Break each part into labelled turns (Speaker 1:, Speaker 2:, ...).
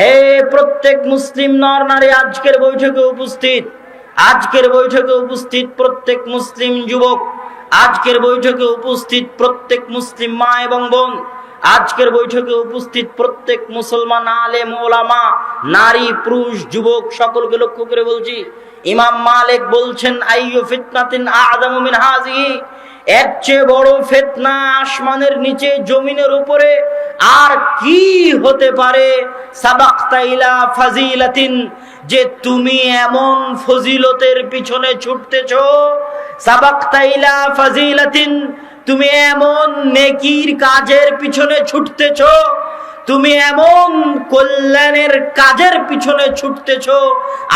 Speaker 1: হে প্রত্যেক মুসলিম নর নারী, আজকের বৈঠকে উপস্থিত, আজকের বৈঠকে উপস্থিত প্রত্যেক মুসলিম যুবক, আজকের বৈঠকে উপস্থিত প্রত্যেক মুসলিম মা এবং বোন, আজকের বৈঠকে উপস্থিত প্রত্যেক মুসলমান আলেম, ওলামা, নারী, পুরুষ, যুবক, সকলকে লক্ষ্য করে বলছি, ইমাম মালিক বলছেন, আইয়ু ফিতনাতিন আযামু মিন হাযিহি এর চেয়ে বড় ফেতনা আসমানের নিচে, জমিনের উপরে আর কি হতে পারে? যে তুমি এমন ফজিলতের পিছনে ছুটতেছ। সাবাক্তা ইলা ফাজিলাতিন, তুমি এমন নেকির কাজের পিছনে ছুটতেছ। তুমি এমন কল্যাণের কাজের পিছনে ছুটতেছ।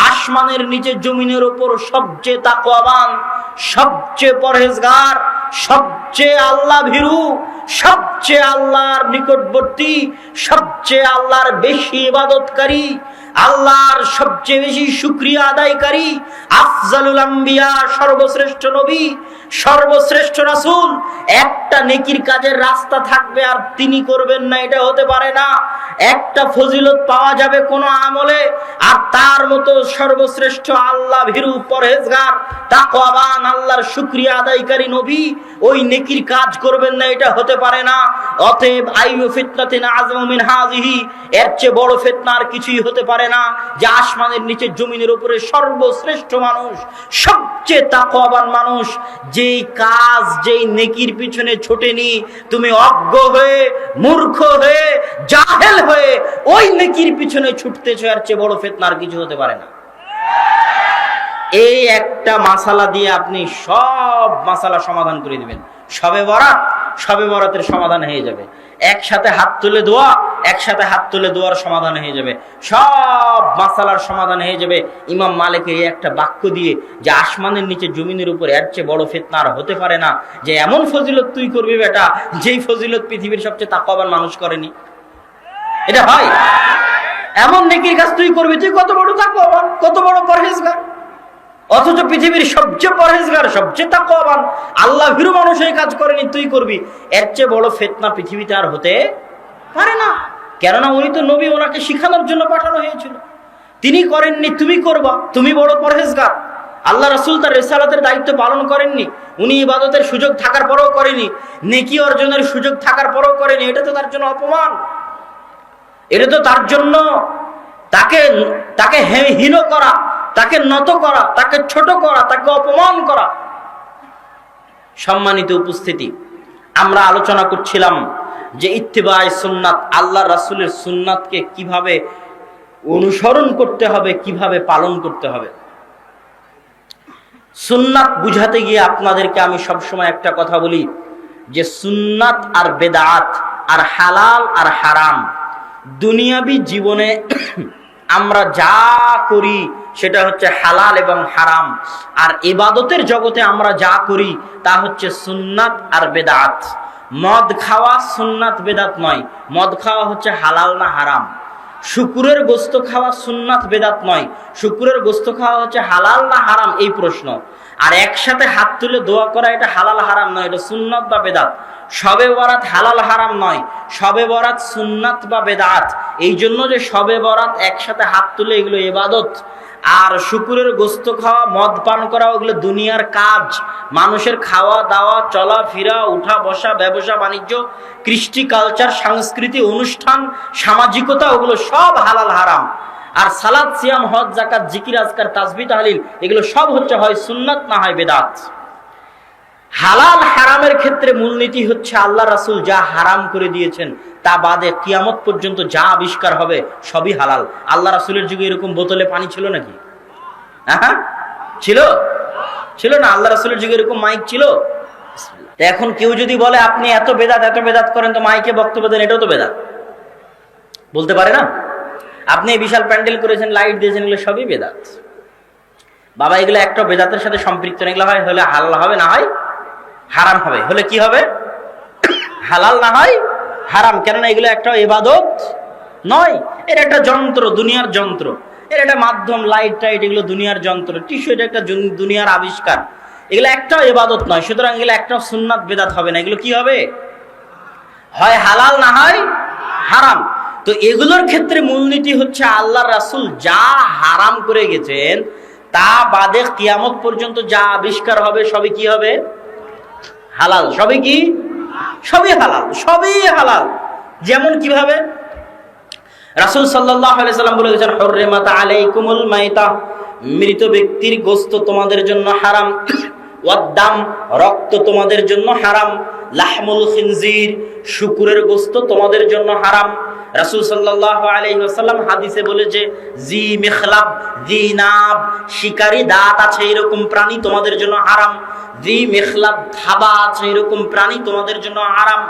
Speaker 1: আসমানের নিচে, জমিনের উপর সবচেয়ে তাকওয়াবান সবচেয়ে পরহেজগার, সবচেয়ে আল্লাহ ভীরু, সবচেয়ে আল্লাহর নিকটবর্তী, সবচেয়ে আল্লাহর বেশি ইবাদতকারী, আল্লাহর সবচেয়ে বেশি শুক্রিয়া আদায়কারী, আফজালুল আম্বিয়া, সর্বশ্রেষ্ঠ নবী সর্বশ্রেষ্ঠ রাসূল। একটা নেকির কাজের রাস্তা থাকবে আর তিনি করবেন না, এটা হতে পারে না। একটা ফজিলত পাওয়া যাবে কোনো আমলে, আর তার মতো সর্বশ্রেষ্ঠ আল্লাহ ভীরু পরহেজগার, তাকওয়াবান, আল্লাহর শুক্রিয়া আদায়কারী নবী, ওই নেকির কাজ করবেন না, এটা হতে পারে না। অতএব আইয়ু ফিতনাতিন আযমু মিন হাযিহি, এর চেয়ে বড় ফিতনা আর কিছুই হতে পারে না, যে আসমানের নিচে জমিনের উপরে সর্বশ্রেষ্ঠ মানুষ, সবচেয়ে তাকওয়াবান মানুষ যেই কাজ, যেই নেকির পিছনে ছোটেনি, তুমি অজ্ঞ হয়ে, মূর্খ হয়ে, জাহেল হয়ে, ওই নেকির পিছনে ছুটতেছো আর চেয়ে বড় ফেতনার কিছু হতে পারে না। এই একটা মাসালা দিয়ে আপনি সব মাসালা সমাধান করে দিবেন। সবে বরাত, সবে বরাতের সমাধান হয়ে যাবে। একসাথে হাত তুলে দোয়া, একসাথে হাত তুলে দোয়ার সমাধান হয়ে যাবে। সব মাসালার সমাধান হয়ে যাবে। ইমাম মালিকের এই একটা বাক্য দিয়ে যে আসমানের নিচে জমিনের উপর এর চেয়ে বড় ফেতনা আর হতে পারে না, যে এমন ফজিলত তুই করবি বেটা, যেই ফজিলত পৃথিবীর সবচেয়ে তাকওয়াবান মানুষ করেনি। এটা হয়। এমন নেকির কাজ তুই করবি তুই কত বড় তাকওয়াবান, কত বড় পরহেজগার। অথচ পৃথিবীর সবচেয়ে পরহেজগার, সবচেয়ে তাকওয়াবান, আল্লাহ ভীরু মানুষ এই কাজ করেনি, তুই করবি? এর চেয়ে বড় ফেতনা পৃথিবীতে আর হতে পারে না। কেননা উনি তো নবী, ওনাকে শিখানোর জন্য পাঠানো হয়েছিল। তিনি করেননি, তুমি করবা, তুমি বড় পরহেজগার। আল্লাহ রসুল তার রেসালাতের দায়িত্ব পালন করেননি, উনি ইবাদতের সুযোগ থাকার পরেও করেনি, নেকি অর্জনের সুযোগ থাকার পরেও করেনি, এটা তো তার জন্য অপমান। এটা তো তার জন্য তাকে তাকে হীন করা তাকে নত করা, তাকে ছোট করা, তাকে অপমান করা। সম্মানিত উপস্থিতি, আমরা আলোচনা করছিলাম যে ইত্তেবায় সুন্নাত আল্লাহ রাসুলের সুন্নাতকে কীভাবে অনুসরণ করতে হবে, কীভাবে পালন করতে হবে। সুন্নাত বুঝাতে গিয়ে আপনাদেরকে আমি সবসময় একটা কথা বলি, যে সুন্নাত আর বেদাত, আর হালাল আর হারাম, দুনিয়াবি জীবনে আমরা যা করি সেটা হচ্ছে হালাল এবং হারাম। আর ইবাদতের জগতে আমরা যা করি, তা হচ্ছে সুন্নাত আর বেদাত। মদ খাওয়া সুন্নাত, বেদাত নয়। মদ খাওয়া হচ্ছে হালাল না হারাম। শুকুরের গোস্ত খাওয়া সুন্নাত, বেদাত নয়। শুকুরের গোস্ত খাওয়া হচ্ছে হালাল না হারাম, এই প্রশ্ন। আর একসাথে হাত তুলে দোয়া করা এটা হালাল হারাম নয়, এটা সুন্নাত বা বেদাত। সবে বরাত হালাল হারাম নয়। সবে বরাত সুন্নাত বা বেদাত। এই জন্য যে সবে বরাত একসাথে হাত তুলে এগুলো এবাদত আর শুকুরের গোস্ত খাওয়া, মদ পান করা, ওগুলো দুনিয়ার কাজ। মানুষের খাওয়া, দাওয়া, চলা, ফিরা, উঠা, বসা, ব্যবসা, বাণিজ্য, কৃষ্টি কালচার, সংস্কৃতি অনুষ্ঠান, সামাজিকতা, ওগুলো সব হালাল হারাম। আর সালাদ, সিয়াম, হজ জাকাত জিকির, আজকার তাজবি তাহলিল, এগুলো সব হচ্ছে হয় সুন্নাত না হয় বেদাত। হালাল হারামের ক্ষেত্রে মূলনীতি হচ্ছে আল্লাহ রাসূল যা হারাম করে দিয়েছেন, তা বাদে কিয়ামত পর্যন্ত যা আবিষ্কার হবে সবই হালাল। আল্লাহ রাসূলের যুগে এরকম বোতলে পানি ছিল নাকি? হ্যাঁ ছিল? ছিল না? আল্লাহ রাসূলের যুগে এরকম মাইক ছিল? এখন কেউ যদি বলে, আপনি এত বেদাত এত বেদাত করেন, তো মাইকে বক্তব্য দেন, এটাও তো বেদাত। বলতে পারে না? আপনি বিশাল প্যান্ডেল করেছেন, লাইট দিয়েছেন, এগুলো সবই বেদাত। বাবা, এগুলো একটা বেদাতের সাথে সম্পৃক্ত এগুলো হয়, হলে হালাল হবে, না হয়? হারাম হবে। হলে কি হবে? হালাল না হয়, হারাম। কেননা এগুলো একটা এবাদত নয়, এর একটা যন্ত্র, দুনিয়ার যন্ত্র। এর একটা মাধ্যম লাইট টাইট এগুলো দুনিয়ার যন্ত্র। টিস্যু এটা একটা দুনিয়ার আবিষ্কার। এগুলো একটাও এবাদত নয়, সুতরাং এগুলো একটাও সুন্নাত, বেদাত হবে না। এগুলো কি হবে? হয় হালাল না হয় হারাম। তো এগুলোর ক্ষেত্রে মূলনীতি হচ্ছে আল্লাহ রাসূল যা হারাম করে গেছেন, তা বাদে কিয়ামত পর্যন্ত যা আবিষ্কার হবে, সবই কি হবে? হালাল। সবই কি? সবই হালাল সবই হালাল। যেমন কীভাবে? রাসুল সাল্লাম বলে গেছেন মৃত ব্যক্তির গোস্ত তোমাদের জন্য হারাম। ওয়াদ্দাম রক্ত তোমাদের জন্য হারাম। লাহমুল খিনজির শুকুরের গোস্ত তোমাদের জন্য হারাম। রাসূল সাল্লাল্লাহু আলাইহি ওয়াসাল্লাম হাদিসে বলেছে জি মেখলাব, জি নাব, শিকারী দাঁত আছে এরকম প্রাণী তোমাদের জন্য হারাম। জি মেখলাব, থাবা আছে এরকম প্রাণী তোমাদের জন্য হারাম।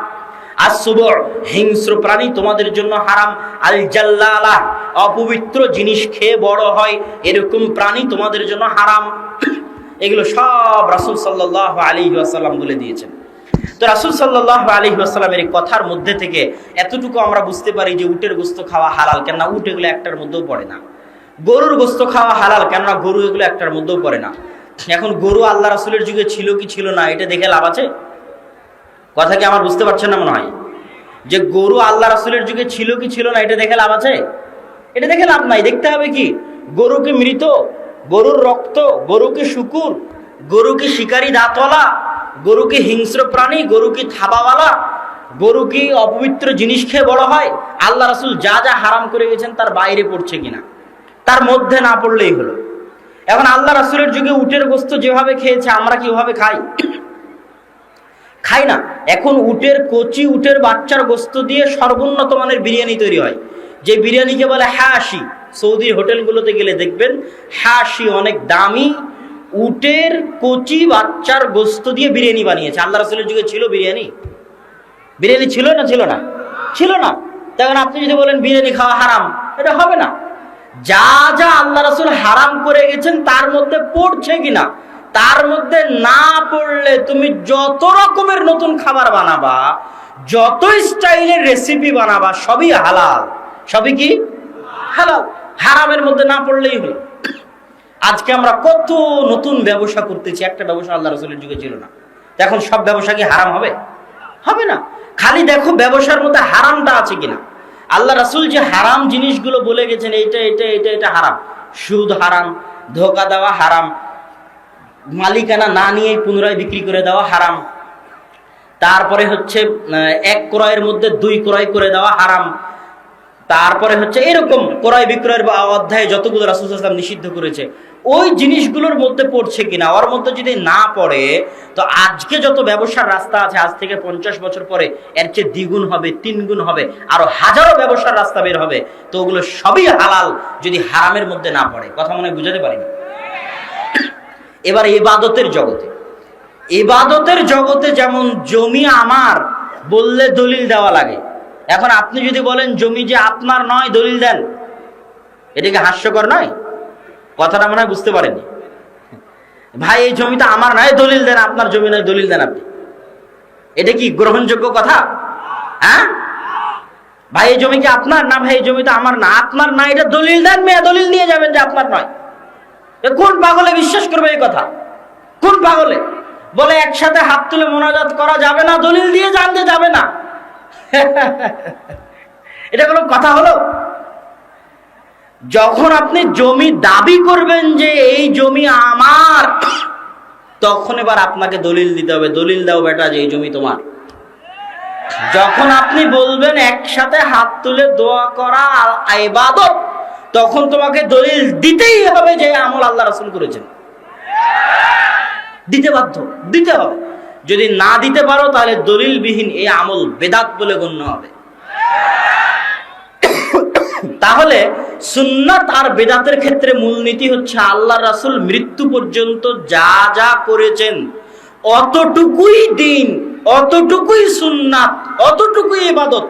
Speaker 1: আসবর হিংস্র প্রাণী তোমাদের জন্য হারাম। আল জাল্লালা অপবিত্র জিনিস খেয়ে বড় হয় এরকম প্রাণী তোমাদের জন্য হারাম। এগুলো সব রাসূল সাল্লাল্লাহু আলাইহি ওয়াসাল্লাম বলে দিয়েছেন। তো রাসূল সাল্লাল্লাহু আলাইহি ওয়াসাল্লামের এই কথার মধ্যে থেকে এতটুকু আমরা বুঝতে পারি যে উটের গোস্ত খাওয়া হালাল, কেননা উট এগুলো একটার মধ্যেও পড়ে না। গরুর গোস্ত খাওয়া হালাল, কেননা গরু এগুলো একটার মধ্যেও পড়ে না। এখন গরু আল্লাহ রাসূলের যুগে ছিল কি ছিল না, এটা দেখে লাভ আছে? কথা কি আমার বুঝতে পারছেন না মনে হয়? যে গরু আল্লাহ রাসূলের যুগে ছিল কি ছিল না, এটা দেখে লাভ আছে? এটা দেখে লাভ নাই, দেখতে হবে কি? গরু কি মৃত? গরুর রক্ত, গরু কি শুকুর? গরু কি শিকারী দাঁতওয়ালা? গরু কি হিংস্র প্রাণী গরু কি থাবাওয়ালা গরু কি অপবিত্র জিনিস খেয়ে বড় হয়, আল্লাহ রাসূল যা যা হারাম করে গেছেন তার বাইরে পড়ছে কিনা? তার মধ্যে না পড়লেই হলো। এখন আল্লাহ রাসূলের যুগে উটের গোস্ত যেভাবে খেয়েছে, আমরা কি ওভাবে খাই? খাই না। এখন উটের কচি, উটের বাচ্চার গোস্ত দিয়ে সর্বোন্নত মানের বিরিয়ানি তৈরি হয়। যে বিরিয়ানিকে বলে হ্যাঁ হাসি, সৌদির হোটেলগুলোতে গেলে দেখবেন হাসি অনেক দামি উটের কচি বাচ্চার গোস্ত দিয়ে বিরিয়ানি বানিয়েছে। আল্লাহ রাসুলের যুগে ছিল বিরিয়ানি? বিরিয়ানি ছিল না ছিল না? ছিল না। তখন আপনি যদি বলেন বিরিয়ানি খাওয়া হারাম, এটা হবে না। যা যা আল্লাহ রাসুল হারাম করে গেছেন, তার মধ্যে পড়ছে কিনা তার মধ্যে না পড়লে তুমি যত রকমের নতুন খাবার বানাবা, যত স্টাইলের রেসিপি বানাবা, সবই হালাল। সবই কি? হালাল। হারামের মধ্যে না পড়লেই হলো। আজকে আমরা কত নতুন ব্যবসা করতেছি, একটা ব্যবসা আল্লাহ রসুলের যুগে ছিল না। এখন সব ব্যবসা কি হারাম হবে? হবে না। খালি দেখো ব্যবসার মধ্যে হারামটা আছে কিনা। আল্লাহ রাসুল যে হারাম জিনিসগুলো বলে গেছেন, এইটা এটা এটা এটা হারাম। সুদ হারাম, ধোকা দেওয়া হারাম, মালিকানা না নিয়ে পুনরায় বিক্রি করে দেওয়া হারাম। তারপরে হচ্ছে এক ক্রয়ের মধ্যে দুই ক্রয় করে দেওয়া হারাম। তারপরে হচ্ছে এরকম ক্রয় বিক্রয়ের অধ্যায়ে যতগুলো রাসুল ইসলাম নিষিদ্ধ করেছে ওই জিনিসগুলোর মধ্যে পড়ছে কিনা, ওর মধ্যে যদি না পড়ে, তো আজকে যত ব্যবসার রাস্তা আছে, আজ থেকে পঞ্চাশ বছর পরে এর চেয়ে দ্বিগুণ হবে, তিনগুণ হবে, আরও হাজারো ব্যবসার রাস্তা বের হবে, তো ওগুলো সবই হালাল যদি হারামের মধ্যে না পড়ে। কথা মনে বুঝাতে পারিনি? এবার এবাদতের জগতে। এবাদতের জগতে যেমন জমি আমার, বললে দলিল দেওয়া লাগে। এখন আপনি যদি বলেন, জমি যে আপনার নয়, দলিল দেন। এটাকে হাস্যকর নয়? কথাটা মনে হয় বুঝতে পারেনি। ভাই, এই জমিটা আমার নয়, দলিল দেন, আপনার জমি নয়, দলিল দেন আপনি। এটা কি গ্রহণযোগ্য কথা? হ্যাঁ? ভাই, এই জমি কি আপনার? না, ভাই, এই জমিটা আমার না, আপনার না, এটা দলিল দেন, মেয়ে, দলিল নিয়ে যাবেন যে আপনার নয়। কোন পাগলে বিশ্বাস করবে এই কথা? কোন পাগলে? বলে একসাথে হাত তুলে মোনাজাত করা যাবে না, দলিল দিয়ে জানতে যাবে না। এটা কোনো কথা হলো? যখন আপনি জমি দাবি করবেন যে এই জমি আমার, তখন এবার আপনাকে দলিল দিতে হবে। দলিল দাও বেটা যে এই জমি তোমার। যখন আপনি বলবেন একসাথে হাত তুলে দোয়া করা ইবাদত, তখন তোমাকে দলিল দিতেই হবে যে আমল আল্লাহ রাসূল করেছেন। দিতে বাধ্য, দিতে হবে। যদি না দিতে পারো তাহলে দলিলবিহীন এই আমল বেদাত বলে গণ্য হবে। তাহলে সুন্নাত আর বেদাতের ক্ষেত্রে মূলনীতি হচ্ছে আল্লাহ রাসুল মৃত্যু পর্যন্ত যা যা করেছেন, অতটুকুই দিন, অতটুকুই সুন্নাত, অতটুকুই ইবাদত,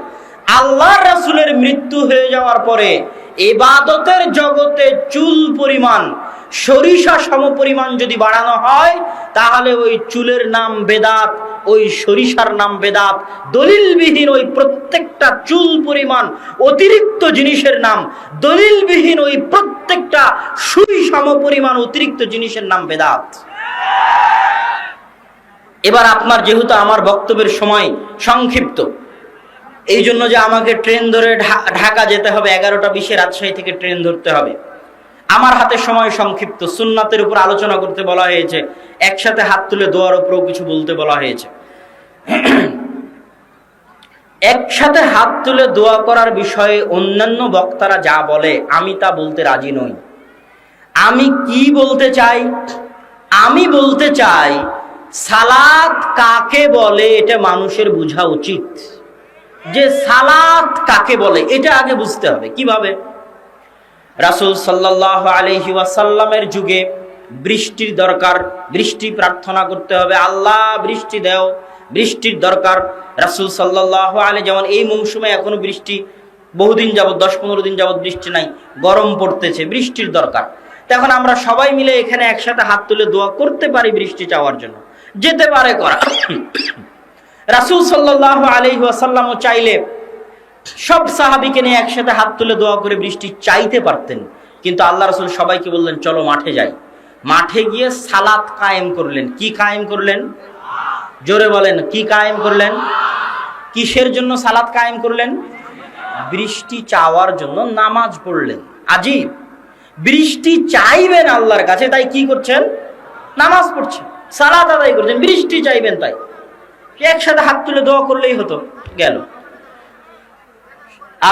Speaker 1: আল্লাহ রাসুলের মৃত্যু হয়ে যাওয়ার পরে এবাদতের জগতে চুল পরিমাণ সরিষা সমপরিমাণ যদি বাড়ানো হয়, তাহলে ওই চুলের নাম বেদাত, ওই সরিষার নাম বেদাত। দলিলবিহীন ওই প্রত্যেকটা চুল পরিমাণ, অতিরিক্ত জিনিসের নাম, দলিলবিহীন ওই প্রত্যেকটা সুই সমপরিমাণ, অতিরিক্ত জিনিসের নাম বেদাত। এবার আপনার যেহেতু আমার বক্তব্যের সময় সংক্ষিপ্ত এই জন্য যে আমাকে ট্রেন ধরে ঢাকা যেতে হবে, এগারোটা বিশে রাজশাহী থেকে ট্রেন ধরতে হবে। আমার হাতে সময় সংক্ষিপ্ত সুন্নাতের উপর আলোচনা করতে বলা হয়েছে। একসাথে হাত তুলে দোয়ার উপরেও কিছু বলতে বলা হয়েছে। একসাথে হাত তুলে দোয়া করার বিষয়ে অন্যান্য বক্তারা যা বলে, আমি তা বলতে রাজি নই। আমি কি বলতে চাই? আমি বলতে চাই, সালাত কাকে বলে এটা মানুষের বোঝা উচিত। যে সালাত কাকে বলে, এটা আগে বুঝতে হবে। কীভাবে? রাসূল সাল্লাহ আলহি ওয়াসাল্লামের যুগে বৃষ্টির দরকার, বৃষ্টি প্রার্থনা করতে হবে, আল্লাহ বৃষ্টি দেও, বৃষ্টির দরকার। রাসূল সাল্লাহ আলী যেমন এই মৌসুমে এখনও বৃষ্টি, বহুদিন যাবত দশ পনেরো দিন যাবত বৃষ্টি নাই, গরম পড়তেছে, বৃষ্টির দরকার। তখন আমরা সবাই মিলে এখানে একসাথে হাত তুলে দোয়া করতে পারি বৃষ্টি চাওয়ার জন্য। যেতে পারে করা। রাসূল সাল্লাহ আলহি ওয়াসাল্লামও চাইলে সব সাহাবিকে নিয়ে একসাথে হাত তুলে দোয়া করে বৃষ্টি চাইতে পারতেন। কিন্তু আল্লাহ রসুল সবাইকে বললেন, চলো মাঠে যাই। মাঠে গিয়ে সালাত কায়েম করলেন। কি কায়েম করলেন? জোরে বলেন, কি কায়েম করলেন? কিসের জন্য সালাত কায়েম করলেন? বৃষ্টি চাওয়ার জন্য নামাজ পড়লেন। আজিব। বৃষ্টি চাইবেন আল্লাহর কাছে, তাই কি করছেন? নামাজ পড়ছেন। সালাত আদায় করছেন, বৃষ্টি চাইবেন তাই। একসাথে হাত তুলে দোয়া করলেই হতো, গেল।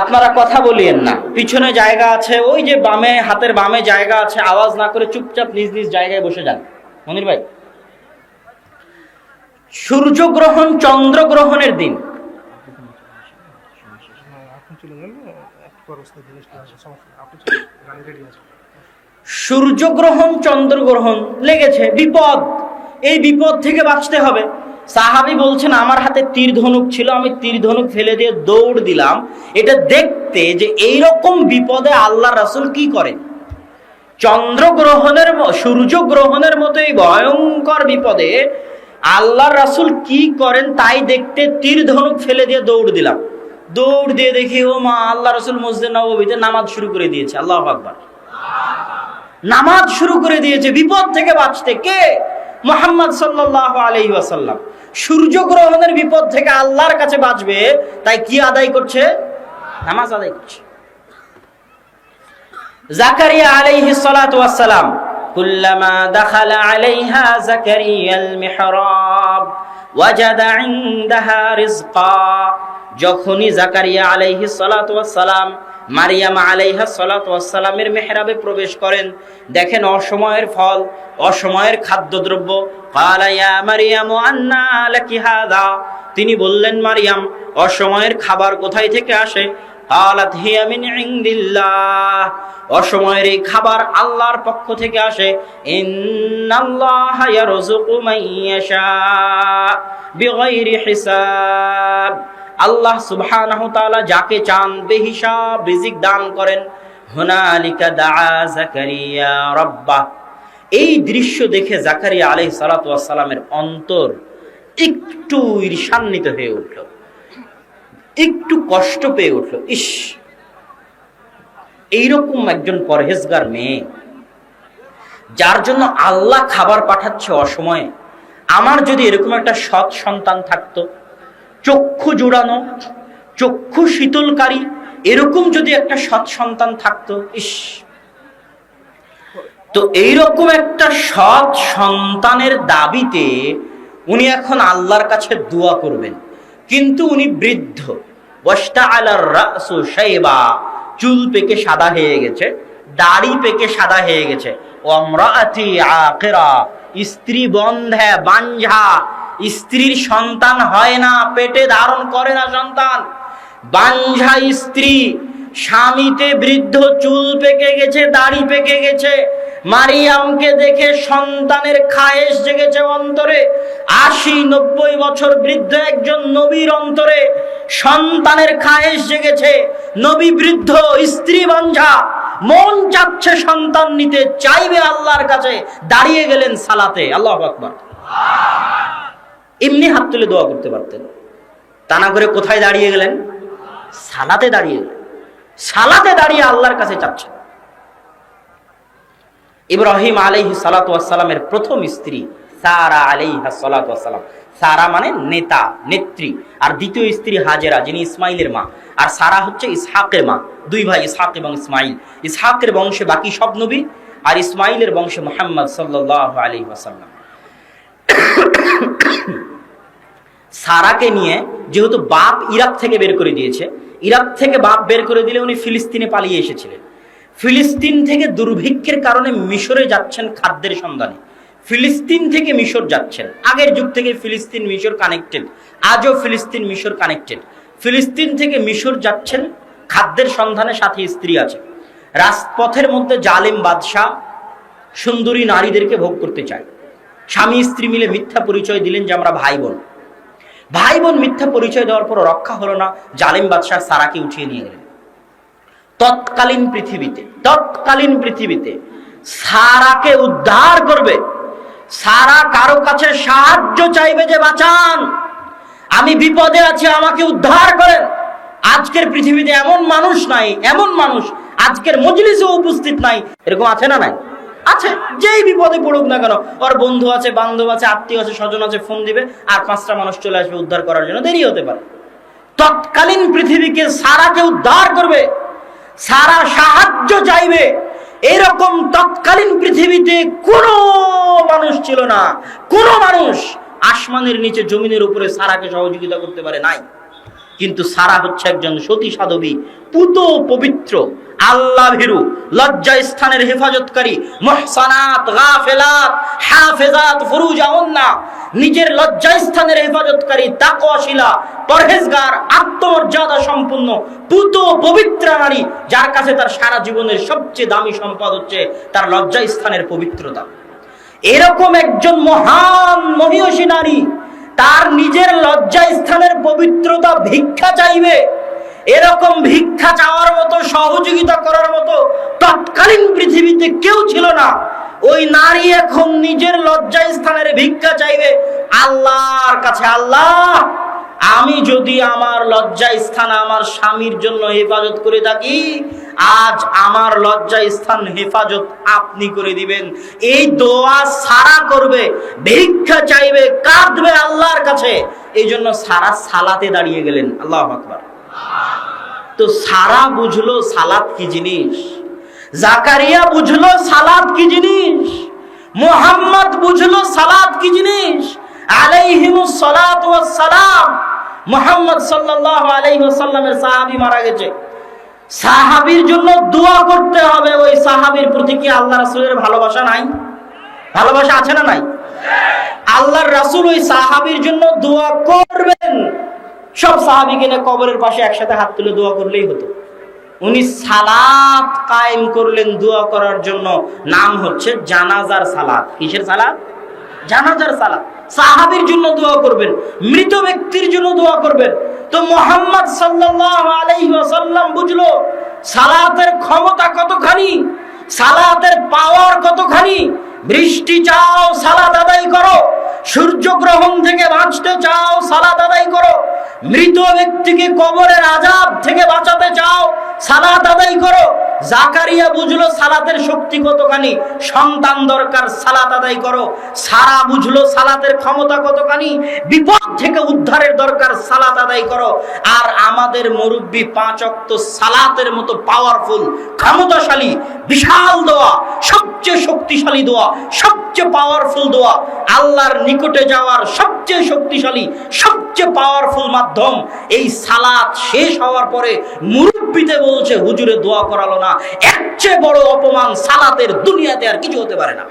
Speaker 1: আপনারা কথা বলিয়েন না। পিছনে জায়গা আছে, ওই যে বামে, হাতের বামে জায়গা আছে, আওয়াজ না করে চুপচাপ নিজ নিজ জায়গায় বসে যান। মনির ভাই। সূর্যগ্রহণ চন্দ্রগ্রহণের দিন। সূর্যগ্রহণ, চন্দ্রগ্রহণ লেগেছে, বিপদ। এই বিপদ থেকে বাঁচতে হবে। সাহাবি বলছেন, আমার হাতে তীর ধনুক ছিল, আমি তীর ধনুক ফেলে দিয়ে দৌড় দিলাম। এটা দেখতে যে এই রকম বিপদে আল্লাহ রাসুল কি করেন? চন্দ্রগ্রহণের সূর্য গ্রহণের মতো এই ভয়ঙ্কর বিপদে আল্লাহ রাসূল কি করেন তাই দেখতে তীর ধনুক ফেলে দিয়ে দৌড় দিলাম। দৌড় দিয়ে দেখি, ও মা আল্লাহ রসুল মসজিদ নবীতে নামাজ শুরু করে দিয়েছে। আল্লাহ আকবার। নামাজ শুরু করে দিয়েছে, বিপদ থেকে বাঁচতে। কে? মোহাম্মদ সাল্লাহ আলহি ওয়াসাল্লাম। সূর্যগ্রহণের বিপদ থেকে আল্লাহর কাছে বাঁচবে, তাই কি আদায় করছে? নামাজ আদায় করছে। জাকারিয়া আলাইহি সালাতু কুল্লামা দাখালা আলাইহা মিহরাব। ওয়াজাদা ইনদাহা রিজকা, যখনই জাকারিয়া আলাইহি ওয়াসসালাম, মারিয়াম আলাইহা সালাতু ওয়াসসালামের মেহরাবে প্রবেশ করেন, দেখেন অসময়ের ফল, অসময়ের খাদ্যদ্রব্য ক্বালা ইয়া মারিয়াম আন্না তিনি বললেন, মারিয়াম, অসময়ের খাবার কোথায় থেকে আসে? কালাত হিয়া মিন ইনদিল্লাহ। অসময়ের এই খাবার আল্লাহর পক্ষ থেকে আসে। ইন্নাল্লাহ ইয়ারযুকু মান ইয়াশা বিগাইরি হিসাব। আল্লাহ সুবহানাহু তাআলা যাকে চান বেহিসাব, রিজিক দান করেন। হুনালিকা দা জাকারিয়া রাব্বাহ এই দৃশ্য দেখে জাকারিয়া আলাইহিস সালাতু ওয়াস সালামের অন্তর একটু ঈর্ষান্বিত হয়ে উঠল। একটু কষ্ট পেয়ে উঠল। ইস, এইরকম একজন পরহেজগার মেয়ে, যার জন্য আল্লাহ খাবার পাঠাচ্ছে অসময়ে, আমার যদি এরকম একটা সৎ সন্তান থাকতো, চক্ষু জোড়ানো, চক্ষু শীতলকারী, এরকম যদি একটা সৎ সন্তান থাকতো, ইস। তো এইরকম একটা সৎ সন্তানের দাবিতে উনি এখন আল্লাহর কাছে দোয়া করবেন। কিন্তু উনি বৃদ্ধ। চুল পেকে সাদা হয়ে গেছে, দাড়ি পেকে সাদা হয়ে গেছে। স্ত্রী বন্ধে বাঞ্ঝা। স্ত্রীর সন্তান হয় না, পেটে ধারণ করে না সন্তান। বাঞ্ঝা স্ত্রী, স্বামীতে বৃদ্ধ, চুল পেকে গেছে, দাড়ি পেকে গেছে। মারিয়ামকে দেখে সন্তানের খায়েশ জেগেছে অন্তরে। আশি নব্বই বছর বৃদ্ধ একজন নবীর অন্তরে সন্তানের খায়েশ জেগেছে। নবী বৃদ্ধ, স্ত্রী বাঞ্ঝা, মন চাচ্ছে সন্তান নিতে, চাইবে আল্লাহর কাছে, দাঁড়িয়ে গেলেন সালাতে। আল্লাহ আকবার। এমনি হাত তুলে দোয়া করতে পারতেন। তা না করে কোথায় দাঁড়িয়ে গেলেন? সালাতে দাঁড়িয়ে গেলেন। সালাতে দাঁড়িয়ে আল্লাহর কাছে চাচ্ছে ইব্রাহিম আলাইহি সালাতামের প্রথম স্ত্রী সারা আলাইহা সালাতাম সারা মানে নেতা, নেত্রী। আর দ্বিতীয় স্ত্রী হাজেরা, যিনি ইসমাইলের মা। আর সারা হচ্ছে ইসহাকের মা। দুই ভাই ইসহাক এবং ইসমাইল। ইসহাকের বংশে বাকি সব নবী আর ইসমাইলের বংশে মোহাম্মদ সাল্লাহ আলী ওয়াসাল্লাম। সারাকে নিয়ে যেহেতু বাপ ইরাক থেকে বের করে দিয়েছে, ইরাক থেকে বাপ বের করে দিলে উনি ফিলিস্তিনে পালিয়ে এসেছিলেন। ফিলিস্তিন থেকে দুর্ভিক্ষের কারণে মিশরে যাচ্ছেন খাদ্যের সন্ধানে। ফিলিস্তিন থেকে মিশর যাচ্ছেন। আগের যুগ থেকে ফিলিস্তিন মিশর কানেক্টেড আজও ফিলিস্তিন মিশর কানেক্টেড ফিলিস্তিন থেকে মিশর যাচ্ছেন, খাদ্যের সন্ধানে সাথে স্ত্রী আছে। রাজপথের মধ্যে জালেম বাদশাহ সুন্দরী নারীদেরকে ভোগ করতে চায়। স্বামী স্ত্রী মিলে মিথ্যা পরিচয় দিলেন যে আমরা ভাই বোন। ভাই বোন মিথ্যা পরিচয় দেওয়ার পর রক্ষা হলো না। জালেম বাদশাহ সারাকে উঠিয়ে নিয়ে গেলেন। তৎকালীন পৃথিবীতে তৎকালীন পৃথিবীতে সারাকে উদ্ধার করবে। সারা কারও কাছে সাহায্য চাইবে যে বাঁচান। আমি বিপদে আছি, আমাকে উদ্ধার করেন। আজকের পৃথিবীতে এমন মানুষ নাই, এমন মানুষ আজকের মজলিসে উপস্থিত নাই। এরকম আছে না নাই? আছে। যেই বিপদে পড়ুক না কেন, ওর বন্ধু আছে, বান্ধব আছে, আত্মীয় আছে, স্বজন আছে, ফোন দিবে আর পাঁচটা মানুষ চলে আসবে উদ্ধার করার জন্য। দেরি হতে পারে। তৎকালীন পৃথিবীকে সারাকে উদ্ধার করবে। সারা সাহায্য চাইবে। এরকম তৎকালীন পৃথিবীতে কোনো মানুষ ছিল না। কোনো মানুষ আসমানের নিচে জমিনের উপরে সারাকে সহযোগিতা করতে পারে নাই। কিন্তু সারা হচ্ছে একজন সতী সাধবী পুত পবিত্র আল্লাহ ভীরু, লজ্জা স্থানের হেফাজতকারী, মহসানাত, গাফেলাত, হাফেজাত নিজের লজ্জা স্থানের হেফাজতকারী পরহেজগার, আত্মমর্যাদা পুত পবিত্র নারী, যার কাছে তার সারা জীবনের সবচেয়ে দামি সম্পদ হচ্ছে তার লজ্জা স্থানের পবিত্রতা। এরকম একজন মহান মহিষী নারী তার নিজের লজ্জা স্থানের পবিত্রতা ভিক্ষা চাইবে। এরকম ভিক্ষা চাওয়ার মতো, সহযোগিতা করার মতো তৎকালীন পৃথিবীতে কেউ ছিল না। ওই নারী এখন নিজের লজ্জা স্থানের ভিক্ষা চাইবে আল্লাহর কাছে। আল্লাহ! আমি যদি আমার লজ্জা স্থান আমার স্বামীর জন্য হেফাজত করে থাকি, আজ আমার লজ্জা স্থান হেফাজত আপনি করে দিবেন। এই দোয়া সারা করবে, ভিক্ষা চাইবে, কাঁদবে আল্লাহর কাছে। এই জন্য সারা সালাতে দাঁড়িয়ে গেলেন। আল্লাহ আকবার। তো সারা বুঝলো সালাত কি জিনিস? জাকারিয়া বুঝলো সালাত কি জিনিস? মোহাম্মদ বুঝলো সালাত কি জিনিস? আলাইহিমুস সালাতু ওয়াস সালাম মোহাম্মদ সাল্লাল্লাহু আলাইহি ওয়াসাল্লামের সাহাবী মারা গেছে। সাহাবীর জন্য দোয়া করতে হবে, ওই সাহাবীর প্রতি কি আল্লাহ রাসুলের ভালোবাসা নাই? ভালোবাসা আছে না নাই? আল্লাহর রাসূল ওই সাহাবীর জন্য দোয়া করবেন। সব সাহাবী কিনে কবরের পাশে একসাথে হাত তুলে দোয়া করলেই হতো। উনি সালাত কায়েম করলেন দোয়া করার জন্য। নাম হচ্ছে জানাজার সালাত। কিসের সালাত? জানাজার সালাত। সাহাবীর জন্য দোয়া করবেন, মৃত ব্যক্তির জন্য দোয়া করবেন। তো মোহাম্মদ সাল্লাল্লাহু আলাইহি ওয়াসাল্লাম বুঝলো, সালাতের ক্ষমতা কতখানি, সালাতের পাওয়ার কতখানি? বৃষ্টি চাও, সালাত আদায় করো। সূর্যগ্রহণ থেকে বাঁচতে চাও, সালাত আদায় করো। মৃত ব্যক্তিকে কবরের আজাব থেকে বাঁচাতে চাও, সালাত আদায় করো। জাকারিয়া বুঝলো সালাতের শক্তি কতখানি? সন্তান দরকার, সালাত আদায় করো। সারা বুঝলো সালাতের ক্ষমতা কতখানি? বিপদ থেকে উদ্ধারের দরকার, সালাত আদায় করো। আর আমাদের মুরব্বী পাঁচ অক্ত সালাতের মতো পাওয়ারফুল ক্ষমতাশালী, বিশাল দোয়া, সবচেয়ে শক্তিশালী দোয়া, সবচেয়ে পাওয়ারফুল দোয়া, আল্লাহর নিকটে যাওয়ার সবচেয়ে শক্তিশালী, সবচেয়ে পাওয়ারফুল মাধ্যম। এই সালাত শেষ হওয়ার পরে মুরব্বিতে বলছে, হুজুরে, দোয়া করালো না। এর বড় অপমান সালাতের দুনিয়াতে আর কিছু হতে পারে না।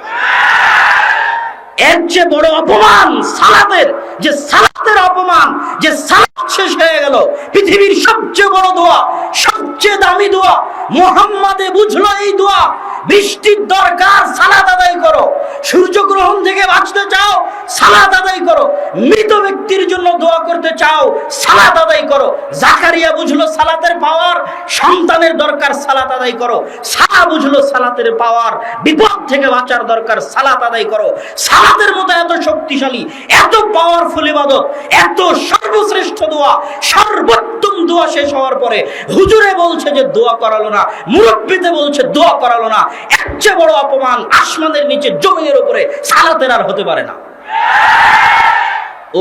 Speaker 1: এর বড় অপমান সালাতের, যে সালাতের অপমান, যে সালাত শেষ হয়ে গেল। পৃথিবীর সবচেয়ে বড় দোয়া, সবচেয়ে দামি দোয়া, মোহাম্মদে বুঝলো এই দোয়া, বৃষ্টির দরকার সালাত আদায় করো। সূর্যগ্রহণ থেকে বাঁচতে চাও, সালাত আদায় করো। মৃত ব্যক্তির জন্য দোয়া করতে চাও, সালাত আদায় করো। জাকারিয়া বুঝলো সালাতের পাওয়ার, সন্তানের দরকার সালাত আদায় করো। সারা বুঝলো সালাতের পাওয়ার, বিপদ থেকে বাঁচার দরকার সালাত আদায় করো। সালাতের মতো এত শক্তিশালী, এত পাওয়ারফুল ইবাদত, এত সর্বশ্রেষ্ঠ দোয়া, সর্বোত্তম দোয়া শেষ হওয়ার পরে হুজুরে বলছে যে দোয়া করালো না, মুরব্বিতে বলছে দোয়া করালো না, এর চেয়ে বড় অপমান আসমানের নিচে জমিনের উপরে সালাতের আর হতে পারে না।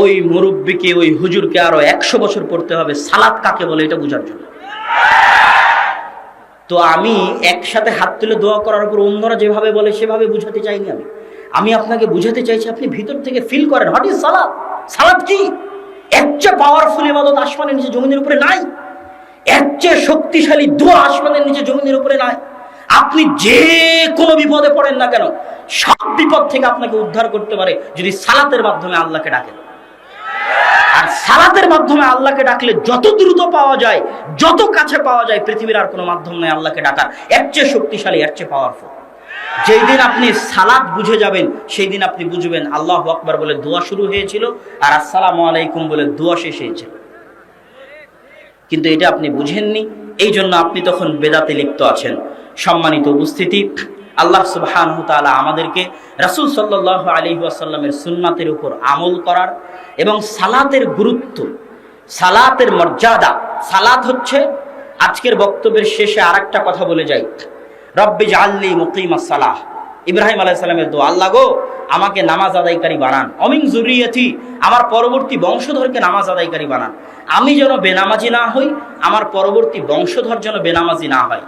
Speaker 1: ওই মুরব্বীকে, ওই হুজুরকে আরও একশো বছর পড়তে হবে, সালাত কাকে বলে এটা বোঝার জন্য। তো আমি একসাথে হাত তুলে দোয়া করার উপর অন্যরা যেভাবে বলে, সেভাবে বুঝাতে চাইনি আমি। আমি আপনাকে বুঝাতে চাইছি, আপনি ভিতর থেকে ফিল করেন হোয়াট ইজ সালাদ সালাদ কি? এর চেয়ে পাওয়ারফুল ইবাদত আসমানের নিচে জমিনের উপরে নাই। এর চেয়ে শক্তিশালী দোয়া আসমানের নিচে জমিনের উপরে নাই। আপনি যে কোনো বিপদে পড়েন না কেন, সব বিপদ থেকে আপনাকে উদ্ধার করতে পারে যদি সালাতের মাধ্যমে আল্লাহকে ডাকেন। আর সালাতের মাধ্যমে আল্লাহকে ডাকলে যত দ্রুত পাওয়া যায়, যত কাছে পাওয়া যায়, পৃথিবীর আর কোনো মাধ্যম নেই আল্লাহকে ডাকার। এর চেয়ে শক্তিশালী, এর চেয়ে পাওয়ারফুল যেই দিন আপনি সালাদ বুঝে যাবেন, সেই দিন আপনি বুঝবেন, আল্লাহ আকবার বলে দোয়া শুরু হয়েছিল আর আসসালামু আলাইকুম বলে দোয়া শেষ হয়েছিল। কিন্তু এটা আপনি বুঝেননি, এই জন্য আপনি তখন বেদাতে লিপ্ত আছেন। সম্মানিত উপস্থিতি, আল্লাহ তাআলা আমাদেরকে রাসূল সাল্লাল্লাহু আলাইহি ওয়াসাল্লামের সুন্নাতের উপর আমল করার এবং সালাতের গুরুত্ব, সালাতের মর্যাদা, সালাত হচ্ছে আজকের বক্তব্যের শেষে আরেকটা কথা বলে যাই। রব্বি জাল্লি মুকিমাস সালাহ। ইব্রাহিম আলাইসালামের সালামের দোয়া, আল্লাহ গো, আমাকে নামাজ আদায়কারী বানান। অমিন জুরিয়াতি আমার পরবর্তী বংশধরকে নামাজ আদায়কারী বানান। আমি যেন বেনামাজি না হই, আমার পরবর্তী বংশধর যেন বেনামাজি না হয়।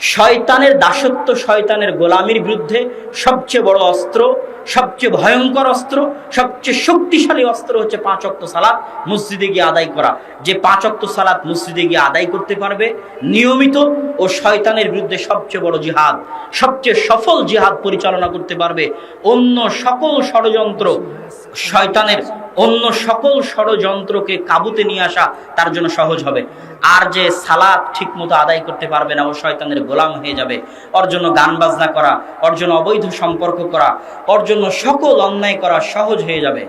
Speaker 1: শয়তানের দাসত্ব, শয়তানের গোলামির বিরুদ্ধে সবচেয়ে বড় অস্ত্র, সবচেয়ে ভয়ঙ্কর অস্ত্র, সবচেয়ে শক্তিশালী অস্ত্র হচ্ছে পাঁচ অক্ত সালাত, মসজিদে গিয়ে আদায় করা। যে পাঁচ অক্ত সালাত মসজিদে গিয়ে আদায় করতে পারবে, নিয়মিত ও শয়তানের বিরুদ্ধে সবচেয়ে বড় জিহাদ, সবচেয়ে সফল জিহাদ পরিচালনা করতে পারবে অন্য সকল ষড়যন্ত্র শয়তানের অন্য সকল ষড়যন্ত্রকে কাবুতে নিয়ে আসা তার জন্য সহজ হবে। আর যে সালাদ ঠিক মতো আদায় করতে পারবে না, ও শয়তানের গোলাম হয়ে যাবে। ওর জন্য গান বাজনা করা, ওর জন্য অবৈধ সম্পর্ক করা, ওর জন্য সকল অন্যায় করা সহজ হয়ে যাবে।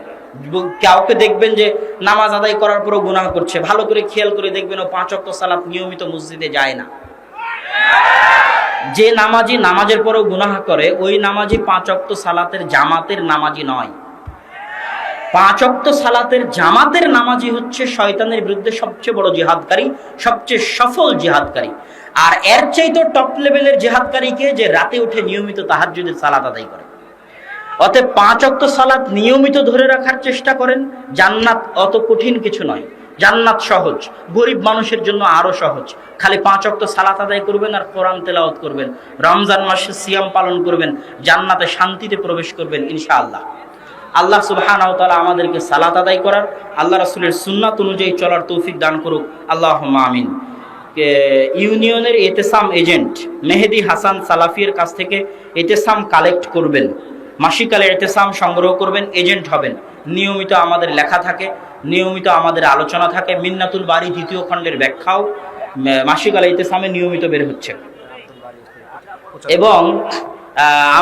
Speaker 1: কাউকে দেখবেন যে নামাজ আদায় করার পরও গুনাহ করছে, ভালো করে খেয়াল করে দেখবেন ও পাঁচ অক্ট সালাত নিয়মিত মসজিদে যায় না। যে নামাজি নামাজের পরেও গুনাহ করে, ওই নামাজি পাঁচ অক্ত সালাতের জামাতের নামাজি নয়। পাঁচ অক্ত সালাতের জামাতের নামাজি হচ্ছে শয়তানের বিরুদ্ধে সবচেয়ে বড় জিহাদকারী, সবচেয়ে সফল জিহাদকারী। আর এর চাইতে টপ লেভেলের জিহাদকারীকে যে রাতে উঠে নিয়মিত তাহাজ্জুদের সালাত আদায় করে। অতএব পাঁচ অক্ত সালাত নিয়মিত ধরে রাখার চেষ্টা করেন। জান্নাত অত কঠিন কিছু নয়। জান্নাত সহজ। গরিব মানুষের জন্য আরও সহজ। খালি পাঁচ অক্ত সালাত আদায় করবেন আর কোরআন তেলাওয়াত করবেন। রমজান মাসে সিয়াম পালন করবেন। জান্নাতে শান্তিতে প্রবেশ করবেন ইনশাআল্লাহ। আল্লাহ সুবহানাহু আমাদেরকে সালাত আদায় করার। আল্লাহ রাসূলের সুন্নাত অনুযায়ী চলার তৌফিক দান করুক। আল্লাহুম্মা আমিন। ইউনিয়নের এতেসাম এজেন্ট মেহেদি হাসান সালাফির কাছ থেকে এতেসাম কালেক্ট করবেন। মাসিকালে এতেসাম সংগ্রহ করবেন, এজেন্ট হবেন। নিয়মিত আমাদের লেখা থাকে, নিয়মিত আমাদের আলোচনা থাকে। মিন্নাতুল বাড়ি দ্বিতীয় খণ্ডের ব্যাখ্যাও মাসিকালে এতেসামে নিয়মিত বের হচ্ছে। এবং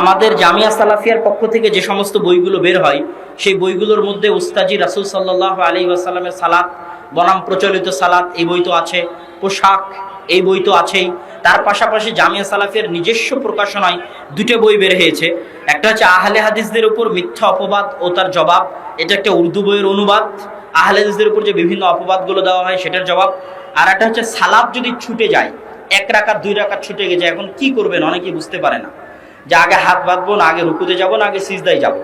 Speaker 1: আমাদের জামিয়া সালাফিয়ার পক্ষ থেকে যে সমস্ত বইগুলো বের হয়, সেই বইগুলোর মধ্যে উস্তাজি রাসুল সাল্লাহ আলী আসাল্লামের সালাত, বনাম প্রচলিত সালাত, এই বই তো আছে, পোশাক, এই বই তো আছেই। তার পাশাপাশি জামিয়া সালাফিয়ার নিজস্ব প্রকাশনায় দুটো বই বের হয়েছে। একটা হচ্ছে আহলে হাদিসদের উপর মিথ্যা অপবাদ ও তার জবাব। এটা একটা উর্দু বইয়ের অনুবাদ। আহলে হাদিসদের উপর যে বিভিন্ন অপবাদগুলো দেওয়া হয়, সেটার জবাব। আর একটা হচ্ছে সালাদ যদি ছুটে যায়, এক রাকাত, দুই রাকাত ছুটে গেছে এখন কি করবেন? অনেকেই বুঝতে পারে না। যে আগে হাত বাঁধবো না, আগে রুকুতে যাব না, আগে সিজদায় যাব।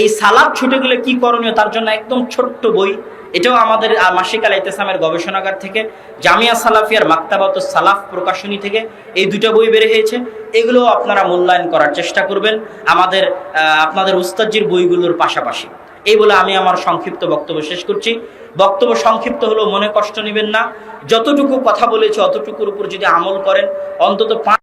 Speaker 1: এই সালাদ ছুটে গেলে কি করণীয় তার জন্য একদম ছোট্ট বই। এটাও আমাদের মাসিক আল ইতেসামের গবেষণাগার থেকে, জামিয়া সালাফিয়ার মাক্তাবাত সালাফ প্রকাশনী থেকে এই দুটো বই বের হয়েছে। এগুলো আপনারা মূল্যায়ন করার চেষ্টা করবেন। আমাদের আপনাদের উস্তাদজির বইগুলোর পাশাপাশি। এই বলে আমি আমার সংক্ষিপ্ত বক্তব্য শেষ করছি। বক্তব্য সংক্ষিপ্ত হলো মনে কষ্ট নেবেন না। যতটুকু কথা বলেছে, অতটুকুর উপর যদি আমল করেন, অন্তত পাঁচ